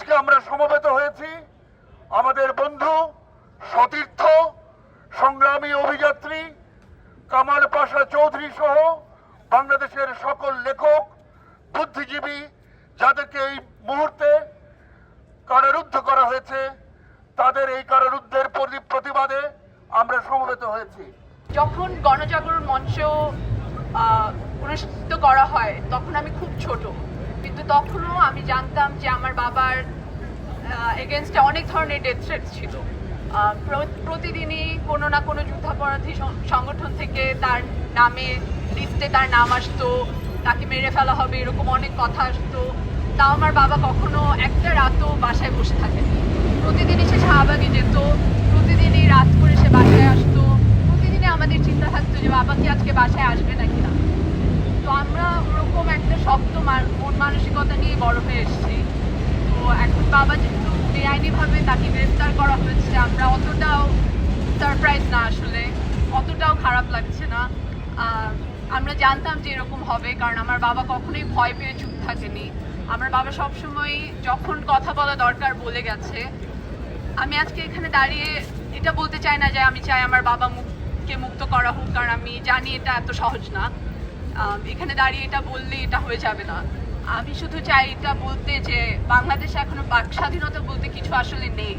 আজকে আমরা সমবেত হয়েছি। আমাদের বন্ধু, সতীর্থ, সংগ্রামী অভিযাত্রী কামাল পাশা চৌধুরী সহ বাংলাদেশের সকল লেখক, বুদ্ধিজীবী যাদেরকে এই মুহূর্তে কারারুদ্ধ করা হয়েছে, তাদের এই কারারুদ্ধের প্রতিবাদে আমরা সমবেত হয়েছি। যখন গণজাগরণ মঞ্চ অনুষ্ঠিত করা হয়, তখন আমি খুব ছোট। কিন্তু তখনও আমি জানতাম যে আমার বাবার এগেনস্টে অনেক ধরনের ডেথ থ্রেট ছিল। প্রতিদিনই কোনো না কোনো যুদ্ধাপরাধী সংগঠন থেকে তার নামে লিস্টে তার নাম আসতো, তাকে মেরে ফেলা হবে, এরকম অনেক কথা আসতো। তাও আমার বাবা কখনো একটা রাতও বাসায় বসে থাকেনি। প্রতিদিনই সে শাহবাগে যেত, প্রতিদিনই রাত করে সে বাসায় আসতো। প্রতিদিনই আমাদের চিন্তা থাকতো যে বাবা কি আজকে বাসায় আসবে নাকি না। আমরা ওরকম একটা শক্ত মান- মন মানসিকতা নিয়ে বড় হয়ে এসেছি। তো এখন বাবা যেহেতু বেআইনিভাবে তাকে গ্রেফতার করা হয়েছে, আমরা অতটাও সারপ্রাইজ না আসলে। অতটাও খারাপ লাগছে না। আমরা জানতাম যে এরকম হবে, কারণ আমার বাবা কখনোই ভয় পেয়ে চুপ থাকেনি। আমার বাবা সবসময় যখন কথা বলা দরকার বলে গেছে। আমি আজকে এখানে দাঁড়িয়ে এটা বলতে চাই না যে আমি চাই আমার বাবা মুখকে মুক্ত করা হোক, কারণ আমি জানি এটা এত সহজ না। এখানে দাঁড়িয়ে এটা বললে এটা হয়ে যাবে না। আমি শুধু চাই এটা বলতে যে, বাংলাদেশে এখনও বাক স্বাধীনতা বলতে কিছু আসলে নেই।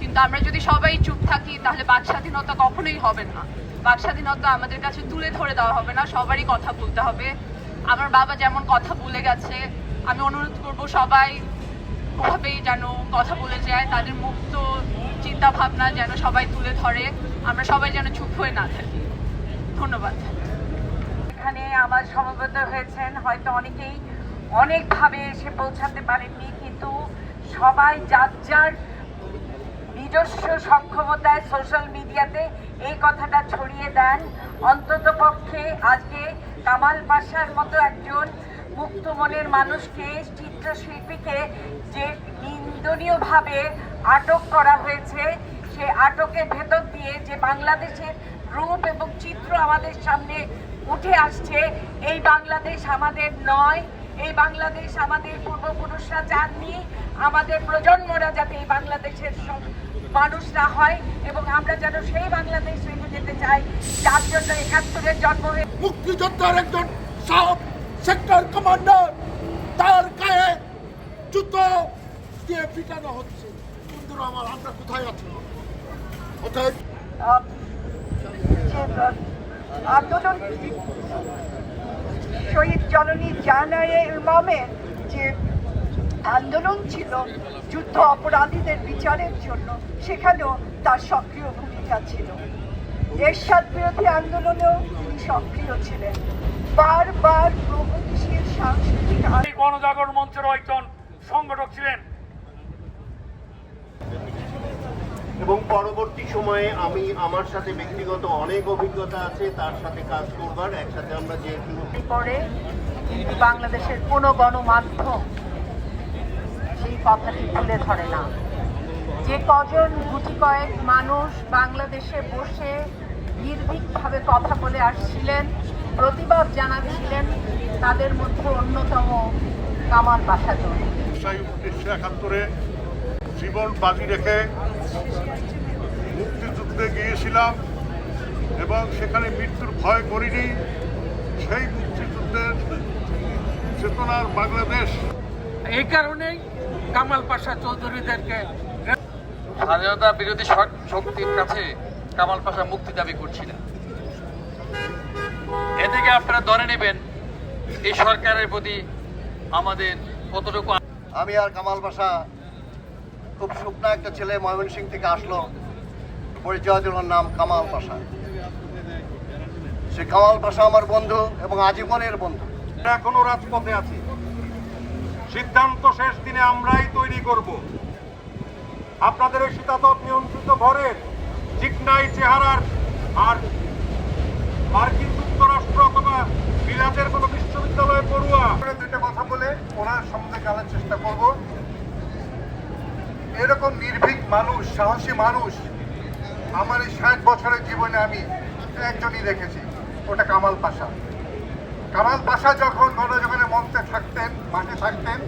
কিন্তু আমরা যদি সবাই চুপ থাকি, তাহলে বাক স্বাধীনতা কখনোই হবে না। বাক স্বাধীনতা আমাদের কাছে তুলে ধরে দেওয়া হবে না, সবারই কথা বলতে হবে। আমার বাবা যেমন কথা বলে গেছে, আমি অনুরোধ করব সবাই ওভাবেই যেন কথা বলে যায়, তাদের মুক্ত চিন্তা ভাবনা যেন সবাই তুলে ধরে। আমরা সবাই যেন চুপ হয়ে না থাকি। ধন্যবাদ। এখানে আমার সমবেত হয়েছেন। হয়তো অনেকেই অনেকভাবে এসে পৌঁছাতে পারেননি, কিন্তু সবাই যার যার নিজস্ব সক্ষমতায় সোশ্যাল মিডিয়াতে এই কথাটা ছড়িয়ে দেন। অন্তত পক্ষে আজকে কামাল পাশার মতো একজন মুক্ত মনের মানুষকে, চিত্রশিল্পীকে যে নিন্দনীয়ভাবে আটক করা হয়েছে, সে আটকের ভেতর দিয়ে যে বাংলাদেশের রূপ এবং চিত্র আমাদের সামনে উঠে আসছে। এই বাংলাদেশ আমাদের নয় এই বাংলাদেশ আমাদের পূর্বপুরুষরা চাননি আমাদের প্রজন্মরা যাতে এই বাংলাদেশের মানুষরা হয় এবং আমরা যেন সেই বাংলাদেশ রেখে যেতে চাই। যার জন্য একাত্তরের জন্ম হয়ে মুক্তিযোদ্ধার একজন সাব সেক্টর কমান্ডার তার গায়ে জুতো দিয়ে পিটানো হচ্ছে। বন্ধুরা আমার আমরা কোথায় আছি? অতএব শহীদ জননী জানায়ে ইমামের যে আন্দোলন ছিল যুদ্ধ অপরাধীদের বিচারের জন্য, সেখানেও তার সক্রিয় ভূমিকা ছিল। এরশাদ বিরোধী আন্দোলনেও তিনি সক্রিয় ছিলেন। বারবার প্রগতিশীল সাংস্কৃতিক গণজাগরণ মঞ্চেরও একজন সংগঠক ছিলেন এবং পরবর্তী সময়ে আমি আমার সাথে ব্যক্তিগত অনেক অভিজ্ঞতা আছে তার সাথে কাজ করবার একসাথে আমরা যেহেতু পরে কিন্তু বাংলাদেশের কোনো গণমাধ্যম সেই কথাটি তুলে ধরে না। যে কজন গুটি কয়েক মানুষ বাংলাদেশে বসে নির্ভীকভাবে কথা বলে আসছিলেন প্রতিবাদ জানাচ্ছিলেন তাদের মধ্যে অন্যতম কামাল বাসাজন উনিশশো একাত্তরে জীবন বাজি রেখে মুক্তিযুদ্ধে গিয়েছিলাম এবং সেখানে মৃত্যুর ভয় করিনি। সেই মুক্তিযুদ্ধের চেতনার বাংলাদেশ। এই কারণেই কামাল পাশা চৌধুরীদেরকে স্বাধীনতা বিরোধী শক- শক্তির কাছে কামাল পাশা মুক্তি দাবি করছিলেন। এ থেকে আপনারা ধরে নেবেন এই সরকারের প্রতি আমাদের কতটুকু আমি আর কামাল বাসা খুব শুকনা একটা ছেলে ময়মনসিং থেকে আসলো পরিচয় দিল নাম কামাল পাশা। সে কামাল পাশা আমার বন্ধু এবং আজীবনের বন্ধু। এখনও রাজপথে আছি। সিদ্ধান্ত শেষ দিনে আমরাই তৈরি করব। আপনাদের ওই শীতাতপ নিয়ন্ত্রিত ঘরের চিকনাই চেহারার আর মার্কিন যুক্তরাষ্ট্র অথবা বিলাতের কোনো বিশ্ববিদ্যালয়ে পড়ুয়া। দুইটা কথা বলে ওনার সম্বন্ধে জানার চেষ্টা করব। এরকম নির্ভীক মানুষ সাহসী মানুষ আমার এই ষাট বছরের জীবনে আমি একজনই দেখেছি। ওটা কামাল পাশা। কামাল পাশা যখন গণজীবনে মঞ্চে থাকতেন মাঠে থাকতেন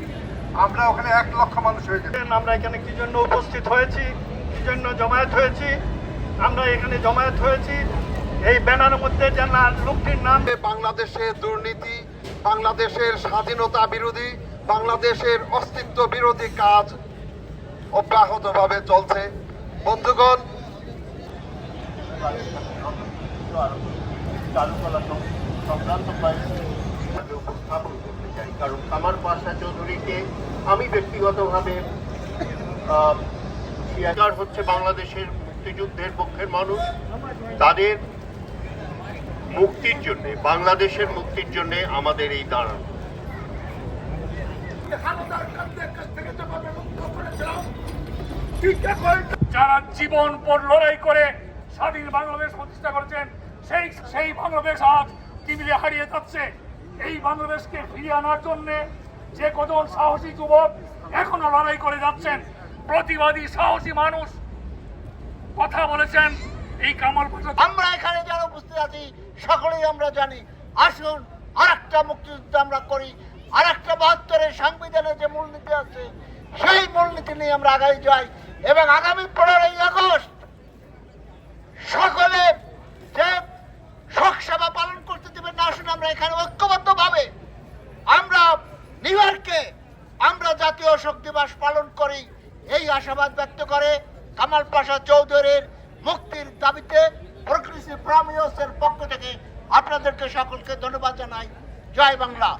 আমরা ওখানে এক লক্ষ মানুষ হয়ে আমরা এখানে কি জন্য উপস্থিত হয়েছি? কি জন্য জমায়েত হয়েছি? আমরা এখানে জমায়েত হয়েছি। এই ব্যানারের মধ্যে যে না লোকটির নাম বাংলাদেশের দুর্নীতি বাংলাদেশের স্বাধীনতা বিরোধী বাংলাদেশের অস্তিত্ব বিরোধী কাজ অব্যাহতভাবে চলছে। বন্ধুগণ কারণ কামার পাশা চৌধুরীকে আমি ব্যক্তিগতভাবে আহ, হচ্ছে বাংলাদেশের মুক্তিযুদ্ধের পক্ষের মানুষ। তাদের মুক্তির জন্য বাংলাদেশের মুক্তির জন্য আমাদের এই দাঁড়ানো। যারা জীবন পর লড়াই করে স্বাধীন বাংলাদেশ প্রতিষ্ঠা করেছেন, সেই সেই বাংলাদেশ আজ টিভিলে হারিয়ে যাচ্ছে। এই বাংলাদেশকে ফিরিয়ে আনার জন্য যে কজন সাহসী যুবক এখনও লড়াই করে যাচ্ছেন, প্রতিবাদী সাহসী মানুষ কথা বলেছেন এই কামাল আমরা এখানে যারা উপস্থিত আছি, সকলেই আমরা জানি। আসুন আর একটা মুক্তিযুদ্ধ আমরা করি। আর একটা বাহাত্তরের সংবিধানের যে মূলনীতি আছে, সেই মূলনীতি নিয়ে আমরা আগাই যাই এবং আগামী পনেরোই আগস্ট সকলে যে শোক সভা পালন করতে দেবেন না, আসুন আমরা এখানে ঐক্যবদ্ধভাবে আমরা নিউ আমরা জাতীয় শোক দিবস পালন করি। এই আশাবাদ ব্যক্ত করে কামাল পাশা চৌধুরীর মুক্তির দাবিতে প্রকৃতি প্রামিয়সের পক্ষ থেকে আপনাদেরকে সকলকে ধন্যবাদ জানাই। জয় বাংলা।